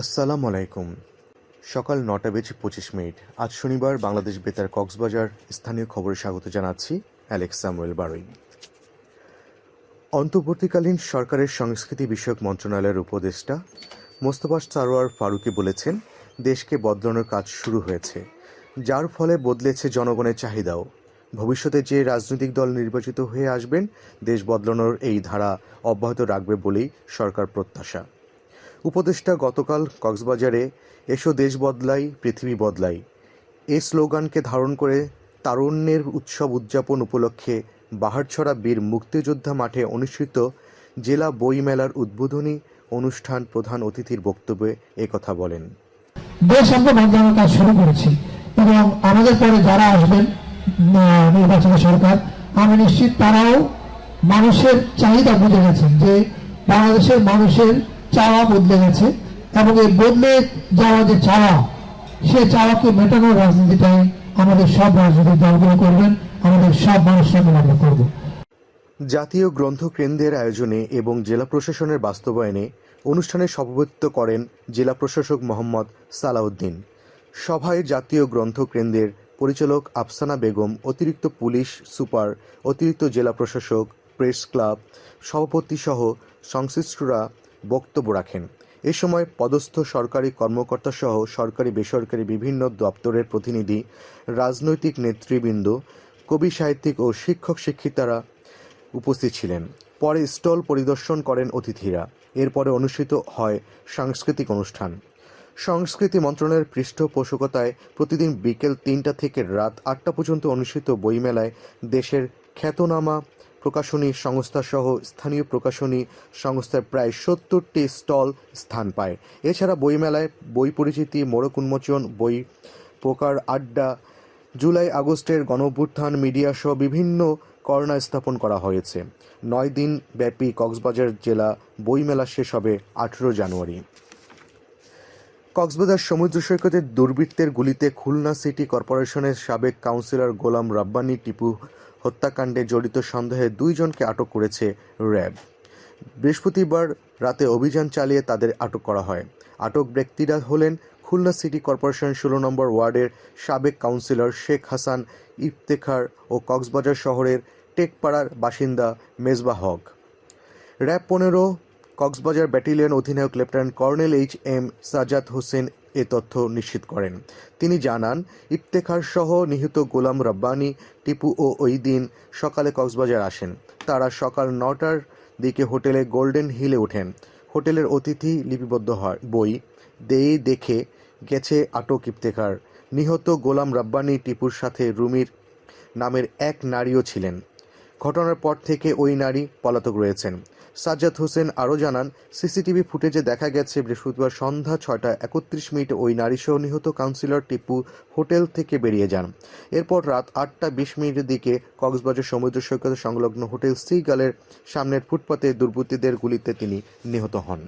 আসসালামু আলাইকুম। সকাল নটা বেজে পঁচিশ মিনিট। আজ শনিবার বাংলাদেশ বেতার কক্সবাজার স্থানীয় খবরে স্বাগত জানাচ্ছি অ্যালেক্স স্যামুয়েল বারুই। অন্তর্বর্তীকালীন সরকারের সংস্কৃতি বিষয়ক মন্ত্রণালয়ের উপদেষ্টা মোস্তফা সারোয়ার ফারুকি বলেছেন, দেশকে বদলানোর কাজ শুরু হয়েছে, যার ফলে বদলেছে জনগণের চাহিদাও। ভবিষ্যতে যে রাজনৈতিক দল নির্বাচিত হয়ে আসবেন, দেশ বদলানোর এই ধারা অব্যাহত রাখবে বলেই সরকার প্রত্যাশা। উপদেষ্টা গতকাল কক্সবাজারে এসো দেশ বদলাই পৃথিবী বদলাই। এই স্লোগানকে ধারণ করে তারুণ্যের উৎসব উদযাপন উপলক্ষে বাহারছড়া বীর মুক্তিযোদ্ধা মাঠে অনুষ্ঠিত জেলা বইমেলার উদ্বোধনী অনুষ্ঠান প্রধান অতিথির বক্তব্যে একথা বলেন। দেশ আমরা কাজ শুরু করেছি এবং আমাদের পরে যারা আসবেন আহ, নির্বাচিত সরকার আমি নিশ্চিত তারাও মানুষের চাহিদা বুঝে গেছেন যে বাংলাদেশের মানুষের চাওয়া বদলে গেছে এবং এই বদলে যাওয়া যে চাওয়া, সে চাওয়াকে মেটানোর রাজনীতিটাই আমাদের সব রাজনৈতিক দলগুলো করবেন, আমাদের সব মানুষরা মিলে করব। জাতীয় গ্রন্থ কেন্দ্রের আয়োজনে এবং জেলা প্রশাসনের বাস্তবায়নে অনুষ্ঠানে সভাপতিত্ব করেন জেলা প্রশাসক মোহাম্মদ সালাউদ্দিন। সভায় জাতীয় গ্রন্থ কেন্দ্রের পরিচালক আফসানা বেগম, অতিরিক্ত পুলিশ সুপার, অতিরিক্ত জেলা প্রশাসক, প্রেস ক্লাব সভাপতি সহ সংশ্লিষ্টরা বক্তব্য রাখেন। এ সময় পদস্থ সরকারি কর্মকর্তা সহ সরকারি বেসরকারি বিভিন্ন দপ্তরের প্রতিনিধি, রাজনৈতিক নেতৃবৃন্দ, কবি সাহিত্যিক ও শিক্ষক শিক্ষিতারা উপস্থিত ছিলেন। পরে স্টল পরিদর্শন করেন অতিথিরা। এরপরে অনুষ্ঠিত হয় সাংস্কৃতিক অনুষ্ঠান। সংস্কৃতি মন্ত্রণালয়ের পৃষ্ঠপোষকতায় প্রতিদিন বিকেল তিনটা থেকে রাত আটটা পর্যন্ত অনুষ্ঠিত বইমেলায় দেশের খ্যাতনামা প্রকাশনী সংস্থাসহ স্থানীয় প্রকাশনী সংস্থার প্রায় সত্তরটি স্টল স্থান পায়। এছাড়া বইমেলায় বই পরিচিতি, মোড়ক উন্মোচন, বই পোকার আড্ডা, জুলাই আগস্টের গণঅভ্যুত্থান মিডিয়া সহ বিভিন্ন করোনা স্থাপন করা হয়েছে। নয় দিন ব্যাপী কক্সবাজার জেলা বইমেলা শেষ হবে আঠেরো জানুয়ারি। কক্সবাজার সমুদ্র সৈকতের দুর্বৃত্তের গুলিতে খুলনা সিটি কর্পোরেশনের সাবেক কাউন্সিলর গোলাম রাব্বানি, টিপু হত্যাকাণ্ডে জড়িত সন্দেহে দুইজনকে আটক করেছে র্যাব। বৃহস্পতিবার রাতে অভিযান চালিয়ে তাদের আটক করা হয়। আটক ব্যক্তিরা হলেন খুলনা সিটি কর্পোরেশন ষোলো নম্বর ওয়ার্ডের সাবেক কাউন্সিলর শেখ হাসান, ইফতেখার ও কক্সবাজার শহরের টেকপাড়ার বাসিন্দা মেজবা হক। র্যাব পনেরো, কক্সবাজার ব্যাটালিয়ন অধিনায়ক lieutenant colonel H M Sajjad Hossain এ তথ্য নিশ্চিত করেন। তিনি জানান, ইফতেখার সহ নিহত গোলাম রব্বানি, টিপু ও ওই দিন সকালে কক্সবাজার আসেন। তারা সকাল নটার দিকে হোটেলে গোল্ডেন হিলে ওঠেন। হোটেলের অতিথি লিপিবদ্ধ হয়। বই দেই দেখে গেছে আটক ইফতেখার। নিহত গোলাম রব্বানি টিপুর সাথে রুমির নামের এক নারীও ছিলেন। ঘটনার পর থেকে ওই নারী পলাতক রয়েছেন। সাজ্জাদ হোসেন আরও জানান, সিসিটিভি ফুটেজে দেখা গেছে, বৃহস্পতিবার সন্ধ্যা ছয়টা একত্রিশ মিনিটে ওই নারীসহ নিহত কাউন্সিলর টিপু হোটেল থেকে বেরিয়ে যান। এরপর রাত আটটা বিশ মিনিটের দিকে কক্সবাজার সমুদ্র সৈকত সংলগ্ন হোটেল সি গালের সামনের ফুটপাতে দুর্বৃত্তদের গুলিতে তিনি নিহত হন।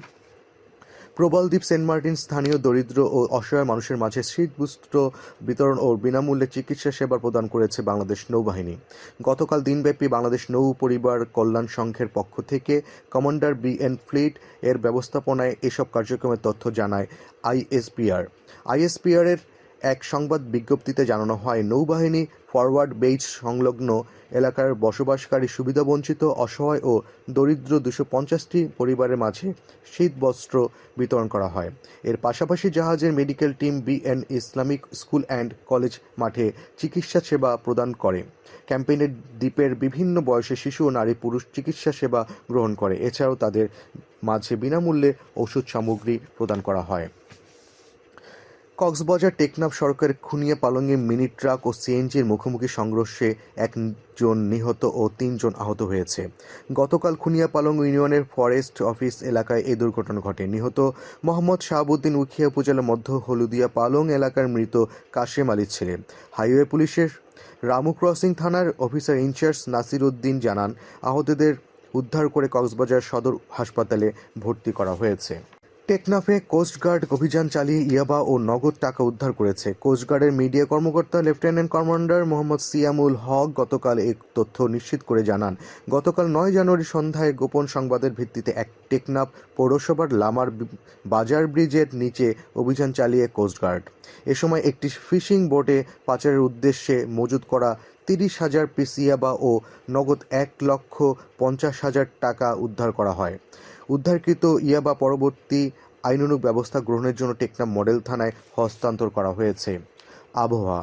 প্রবালদ্বীপ সেন্ট মার্টিন স্থানীয় দরিদ্র ও অসহায় মানুষের মাঝে শীতবস্ত্র বিতরণ ও বিনামূল্যে চিকিৎসা সেবা প্রদান করেছে বাংলাদেশ নৌবাহিনী। গতকাল দিনব্যাপী বাংলাদেশ নৌ পরিবার কল্যাণ সংঘের পক্ষ থেকে কমান্ডার বি এন ফ্লিট এর ব্যবস্থাপনায় এসব কার্যক্রমের তথ্য জানায় আইএসপিআর। আইএসপিআর এর এক সংবাদ বিজ্ঞপ্তিতে জানানো হয়, নৌবাহিনী ফরওয়ার্ড বেইজ সংলগ্ন এলাকার বসবাসকারী সুবিধাবঞ্চিত, অসহায় ও দরিদ্র দুশো পঞ্চাশটি পরিবারের মাঝে শীত বস্ত্র বিতরণ করা হয়। এর পাশাপাশি জাহাজের medical team BN Islamic school and college মাঠে চিকিৎসা সেবা প্রদান করে। ক্যাম্পেইনের দ্বীপের বিভিন্ন বয়সে শিশু ও নারী পুরুষ চিকিৎসা সেবা গ্রহণ করে। এছাড়াও তাদের মাঝে বিনামূল্যে ওষুধ সামগ্রী প্রদান করা হয়। কক্সবাজার টেকনাফ সড়কের খুনিয়া পালংয়ে মিনি ট্রাক ও সিএনজির মুখোমুখি সংঘর্ষে একজন নিহত ও তিনজন আহত হয়েছে। গতকাল খুনিয়া পালং ইউনিয়নের ফরেস্ট অফিস এলাকায় এই দুর্ঘটনা ঘটে। নিহত মোহাম্মদ শাহাবুদ্দিন উখিয়া উপজেলার মধ্য হলুদিয়া পালং এলাকার মৃত কাশেম আলীর ছেলে। হাইওয়ে পুলিশের রামু ক্রসিং থানার officer in charge Nasir Uddin জানান, আহতদের উদ্ধার করে কক্সবাজার সদর হাসপাতালে ভর্তি করা হয়েছে। টেকনাফে কোস্টগার্ড অভিযান চালিয়ে ইয়াবা ও নগদ টাকা উদ্ধার করেছে। কোস্টগার্ডের মিডিয়া কর্মকর্তা লেফটেন্যান্ট কমান্ডার মোহাম্মদ সিয়ামুল হক গতকাল এই তথ্য নিশ্চিত করে জানান। গতকাল নয় জানুয়ারি সন্ধ্যায় গোপন সংবাদের ভিত্তিতে এক টেকনাফ পৌরসভার লামার বাজার ব্রিজের নিচে অভিযান চালিয়ে কোস্টগার্ড এ সময় একটি ফিশিং বোটে পাচারের উদ্দেশ্যে মজুত করা তিরিশ হাজার পিস ইয়াবা ও নগদ এক লক্ষ পঞ্চাশ হাজার টাকা উদ্ধার করা হয়। উদ্ধারকৃত ইয়াবা পরবর্তী আইনানুগ ব্যবস্থা গ্রহণের জন্য টেকনাফ মডেল থানায় হস্তান্তর করা হয়েছে। আবহাওয়া।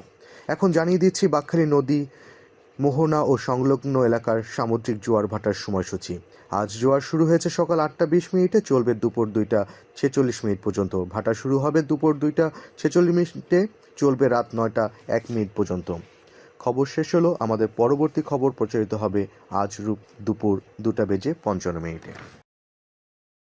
এখন জানিয়ে দিচ্ছি, বাকখালী নদী, মোহনা ও সংলগ্ন এলাকার সামুদ্রিক জোয়ার ভাটার সময়সূচি। আজ জোয়ার শুরু হয়েছে সকাল আটটা বিশ মিনিটে, চলবে দুপুর দুইটা ছেচল্লিশ মিনিট পর্যন্ত। ভাটা শুরু হবে দুপুর দুইটা ছেচল্লিশ মিনিটে, চলবে রাত নয়টা এক মিনিট পর্যন্ত। খবর শেষ হলো, আমাদের পরবর্তী খবর প্রচারিত হবে আজ রূপ দুপুর দুটা বেজে পঞ্চান্ন মিনিটে।